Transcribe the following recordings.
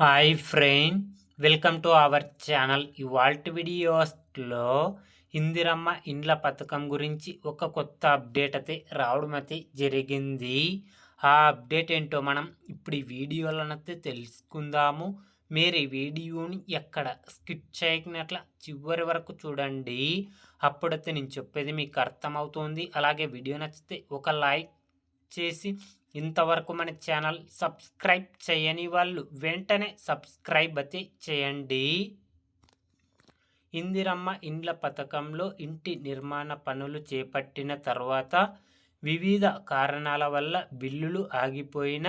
Hi friend welcome to our channel. ఇవాళ వీడియోస్లో ఇందిరమ్మ ఇండ్ల పథకం గురించి ఒక కొత్త అప్డేట్ అయితే రావడం అయితే జరిగింది. ఆ అప్డేట్ ఏంటో మనం ఇప్పుడు ఈ వీడియోలనైతే తెలుసుకుందాము. మీరు ఈ వీడియోని ఎక్కడ స్కిప్ చేయకున్నట్ల చివరి వరకు చూడండి. అప్పుడైతే నేను చెప్పేది మీకు అర్థమవుతుంది. అలాగే వీడియో నచ్చితే ఒక లైక్ చేసి ఇంతవరకు మన ఛానల్ సబ్స్క్రైబ్ చేయని వాళ్ళు వెంటనే సబ్స్క్రైబ్ అయితే చేయండి. ఇందిరమ్మ ఇండ్ల పథకంలో ఇంటి నిర్మాణ పనులు చేపట్టిన తర్వాత వివిధ కారణాల వల్ల బిల్లులు ఆగిపోయిన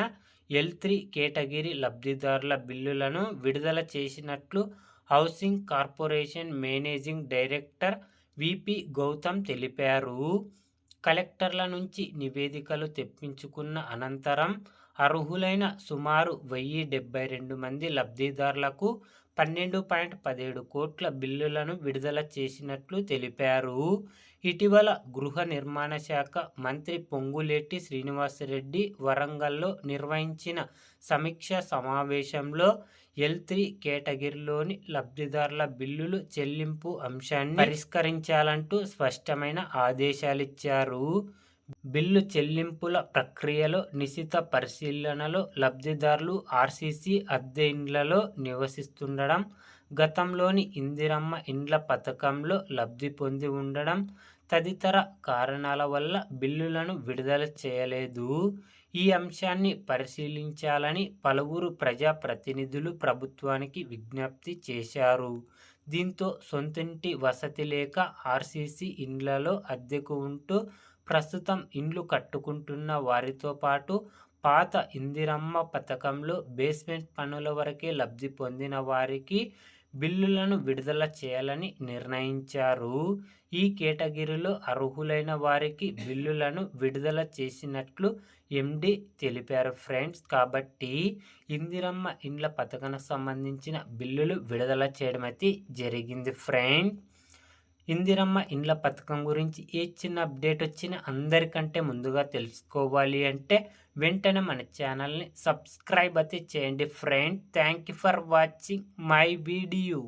ఎల్ త్రీ కేటగిరీ లబ్ధిదారుల బిల్లులను విడుదల చేసినట్లు housing corporation managing director VP Gautam తెలిపారు. కలెక్టర్ల నుంచి నివేదికలు తెప్పించుకున్న అనంతరం అర్హులైన సుమారు వెయ్యి డెబ్బై రెండు మంది లబ్ధిదారులకు పన్నెండు పాయింట్ పదిహేడు కోట్ల బిల్లులను విడుదల చేసినట్లు తెలిపారు. ఇటీవల గృహ నిర్మాణ శాఖ మంత్రి పొంగులేటి శ్రీనివాసరెడ్డి వరంగల్లో నిర్వహించిన సమీక్ష సమావేశంలో ఎల్ త్రీ కేటగిరీలోని లబ్ధిదారుల బిల్లులు చెల్లింపు అంశాన్ని పరిష్కరించాలంటూ స్పష్టమైన ఆదేశాలిచ్చారు. బిల్లు చెల్లింపుల ప్రక్రియలో నిశిత పరిశీలనలో లబ్ధిదారులు ఆర్సీసీ అద్దె ఇండ్లలో నివసిస్తుండడం గతంలోని ఇందిరమ్మ ఇండ్ల పథకంలో లబ్ధి పొంది ఉండడం తదితర కారణాల వల్ల బిల్లులను విడుదల చేయలేదు. ఈ అంశాన్ని పరిశీలించాలని పలువురు ప్రజాప్రతినిధులు ప్రభుత్వానికి విజ్ఞప్తి చేశారు. దీంతో సొంతింటి వసతి లేక ఆర్సీసీ ఇండ్లలో అద్దెకు ఉంటూ ప్రస్తుతం ఇండ్లు కట్టుకుంటున్న వారితో పాటు పాత ఇందిరమ్మ పథకంలో బేస్మెంట్ పనుల వరకే లబ్ధి పొందిన వారికి బిల్లులను విడుదల చేయాలని నిర్ణయించారు. ఈ కేటగిరీలో అర్హులైన వారికి బిల్లులను విడుదల చేసినట్లు ఎండి తెలిపారు ఫ్రెండ్స్. కాబట్టి ఇందిరమ్మ ఇండ్ల పథకానికి సంబంధించిన బిల్లులు విడుదల చేయడం అయితే జరిగింది ఫ్రెండ్. ఇందిరమ్మ ఇండ్ల పథకం గురించి ఏ చిన్న అప్డేట్ వచ్చినా అందరికంటే ముందుగా తెలుసుకోవాలి అంటే వెంటనే మన ఛానల్ని సబ్స్క్రైబ్ అయితే చేయండి. Friend thank you for watching my video.